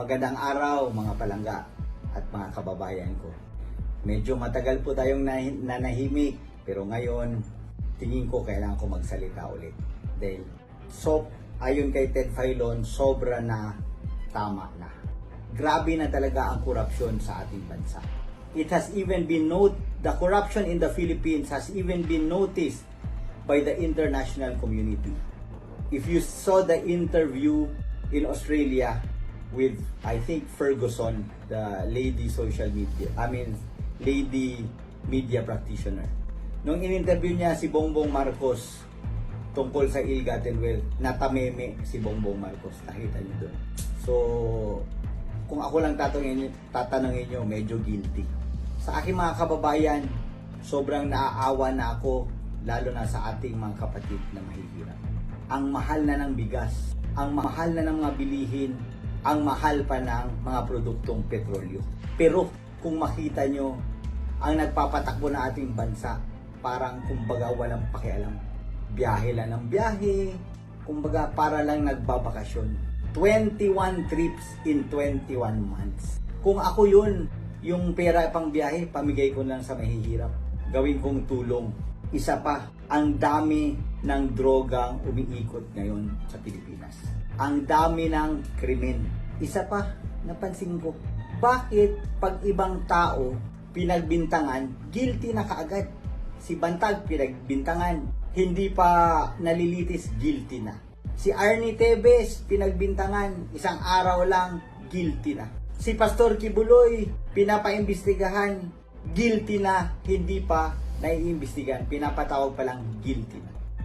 Magandang araw mga palangga at mga kababayan ko. Medyo matagal po tayong nahi- nanahimik pero ngayon tingin ko kailangan ko magsalita ulit. Dahil so, ayon kay Ted Filon, sobra na tama na. Grabe na talaga ang korupsyon sa ating bansa. It has even been note the corruption in the Philippines has even been noticed by the international community. If you saw the interview in Australia with I think Ferguson, the lady social media, I mean lady media practitioner. Nung in-interview niya si Bongbong Marcos tungkol sa ill-gotten natameme si Bongbong Marcos. Nakita niyo doon. So, kung ako lang tatanungin, tatanungin niyo, medyo guilty. Sa aking mga kababayan, sobrang naaawa na ako, lalo na sa ating mga kapatid na mahihirap. Ang mahal na ng bigas, ang mahal na ng mga bilihin, ang mahal pa ng mga produktong petrolyo. Pero kung makita nyo, ang nagpapatakbo na ating bansa, parang kumbaga walang pakialam. Biyahe lang ng biyahe, kumbaga para lang nagbabakasyon. 21 trips in 21 months. Kung ako yun, yung pera pang biyahe, pamigay ko lang sa mahihirap. Gawin kong tulong. Isa pa, ang dami ng drogang umiikot ngayon sa Pilipinas. Ang dami ng krimen. Isa pa, napansin ko, bakit pag ibang tao pinagbintangan, guilty na kaagad? Si Bantag pinagbintangan, hindi pa nalilitis, guilty na. Si Arnie Tevez, pinagbintangan, isang araw lang, guilty na. Si Pastor Kibuloy, pinapaimbestigahan, guilty na, hindi pa naiimbestigahan, pinapatawag pa lang, guilty.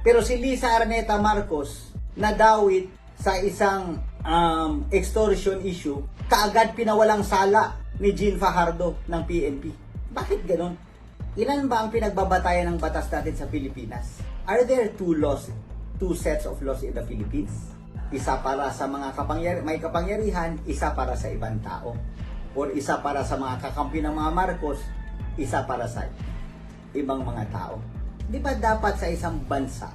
Pero si Lisa Arneta Marcos, nadawit sa isang um, extortion issue, kaagad pinawalang sala ni Jean Fajardo ng PNP. Bakit ganon? Ilan ba ang pinagbabatayan ng batas natin sa Pilipinas? Are there two laws, two sets of laws in the Philippines? Isa para sa mga kapangyar may kapangyarihan, isa para sa ibang tao. Or isa para sa mga kakampi ng mga Marcos, isa para sa ibang mga tao. Di ba dapat sa isang bansa,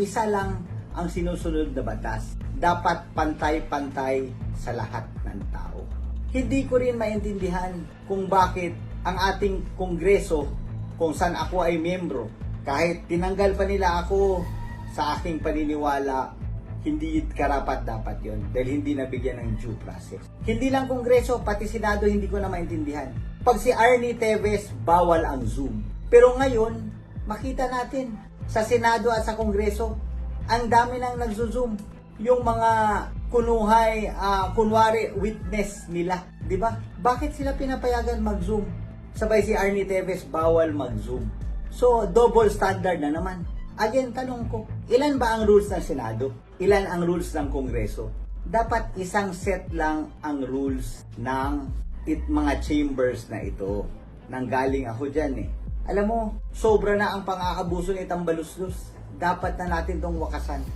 isa lang ang sinusunod na batas? Dapat pantay-pantay sa lahat ng tao. Hindi ko rin maintindihan kung bakit ang ating kongreso, kung saan ako ay membro, kahit tinanggal pa nila ako sa aking paniniwala, hindi karapat dapat yon dahil hindi nabigyan ng due process. Hindi lang kongreso, pati senado hindi ko na maintindihan. Pag si Arnie Teves, bawal ang Zoom. Pero ngayon, makita natin sa senado at sa kongreso, ang dami nang nagzo-zoom. Yung mga kunuhay, ah, kunwari witness nila, 'di ba? Bakit sila pinapayagan mag-zoom? Sabay si Arnie Teves bawal mag-zoom. So, double standard na naman. Again, tanong ko, ilan ba ang rules ng Senado? Ilan ang rules ng Kongreso? Dapat isang set lang ang rules ng it, mga chambers na ito. Nanggaling ako dyan eh. Alam mo, sobra na ang pang-aabuso ni Tambaluslos. Dapat na natin tong wakasan.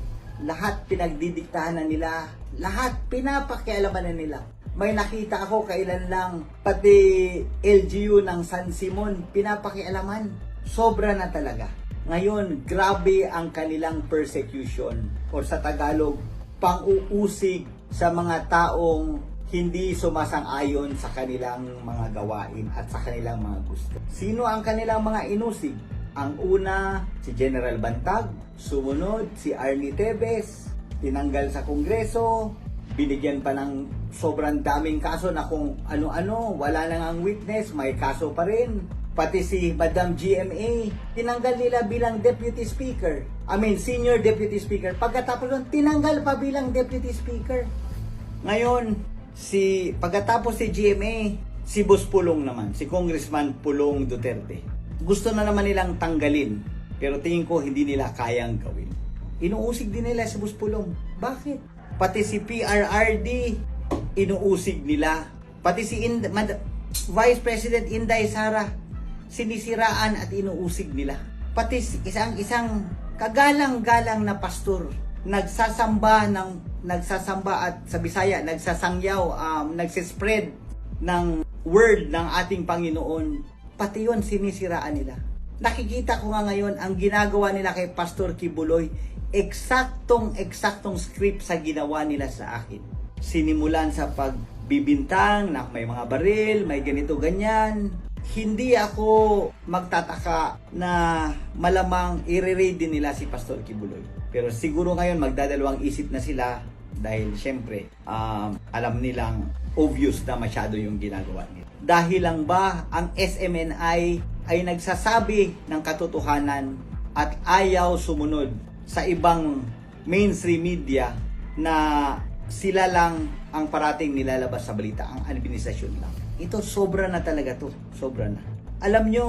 Lahat pinagdidiktahan na nila. Lahat pinapakialaman na nila. May nakita ako kailan lang, pati LGU ng San Simon, pinapakialaman. Sobra na talaga. Ngayon, grabe ang kanilang persecution or sa Tagalog, pang-uusig sa mga taong hindi sumasang-ayon sa kanilang mga gawain at sa kanilang mga gusto. Sino ang kanilang mga inusig? Ang una, si General Bantag. Sumunod, si Arnie Tevez. Tinanggal sa Kongreso. Binigyan pa ng sobrang daming kaso na kung ano-ano, wala nang ang witness, may kaso pa rin. Pati si Madam GMA, tinanggal nila bilang Deputy Speaker. I mean, Senior Deputy Speaker. Pagkatapos nun, tinanggal pa bilang Deputy Speaker. Ngayon, si pagkatapos si GMA, si Boss Pulong naman, si Congressman Pulong Duterte. Gusto na naman nilang tanggalin, pero tingin ko hindi nila kayang gawin. Inuusig din nila si Boss Pulong. Bakit? Pati si PRRD, inuusig nila. Pati si Ind- Mad- Vice President Inday Sara, sinisiraan at inuusig nila. Pati si- isang isang kagalang-galang na pastor nagsasamba ng nagsasamba at sa Bisaya nagsasangyaw um, nagsispread ng word ng ating Panginoon. Pati yon sinisiraan nila. Nakikita ko nga ngayon ang ginagawa nila kay Pastor Kibuloy. Eksaktong eksaktong script sa ginawa nila sa akin. Sinimulan sa pagbibintang na may mga baril, may ganito ganyan, hindi ako magtataka na malamang i-raid din nila si Pastor Kibuloy. Pero siguro ngayon magdadalawang isip na sila dahil syempre um, alam nilang obvious na masyado yung ginagawa nila. Dahil lang ba ang SMNI ay nagsasabi ng katotohanan at ayaw sumunod sa ibang mainstream media na sila lang ang parating nilalabas sa balita, ang administrasyon lang. Ito sobra na talaga to, sobra na. Alam nyo,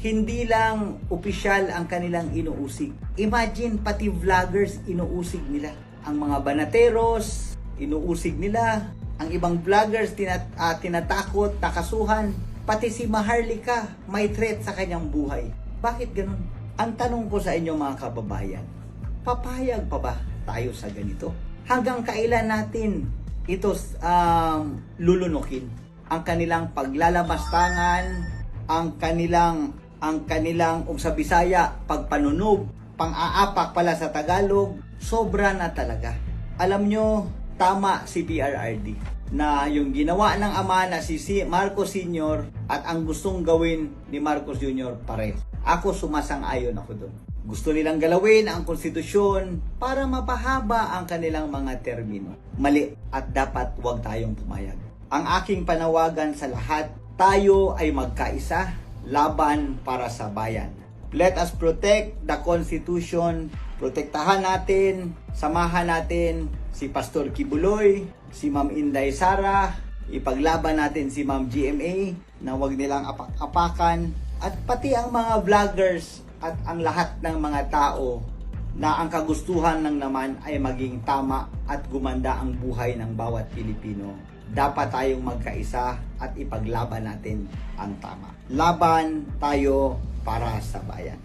hindi lang opisyal ang kanilang inuusig. Imagine, pati vloggers inuusig nila. Ang mga banateros, inuusig nila. Ang ibang vloggers tinat ah, tinatakot, takasuhan. Pati si Maharlika, may threat sa kanyang buhay. Bakit ganun? Ang tanong ko sa inyo mga kababayan, papayag pa ba tayo sa ganito? Hanggang kailan natin ito um, lulunukin? Ang kanilang paglalabastangan, ang kanilang ang kanilang ug sa Bisaya pagpanunog, pang-aapak pala sa Tagalog, sobra na talaga. Alam nyo, tama si PRRD na yung ginawa ng ama na si Marcos Sr. at ang gustong gawin ni Marcos Jr. pareho. Ako sumasang-ayon ako doon. Gusto nilang galawin ang konstitusyon para mapahaba ang kanilang mga termino. Mali at dapat huwag tayong pumayag. Ang aking panawagan sa lahat, tayo ay magkaisa laban para sa bayan. Let us protect the Constitution. Protektahan natin, samahan natin si Pastor Kibuloy, si Ma'am Inday Sara, ipaglaban natin si Ma'am GMA na wag nilang apak-apakan at pati ang mga vloggers at ang lahat ng mga tao na ang kagustuhan ng naman ay maging tama at gumanda ang buhay ng bawat Pilipino. Dapat tayong magkaisa at ipaglaban natin ang tama. Laban tayo para sa bayan.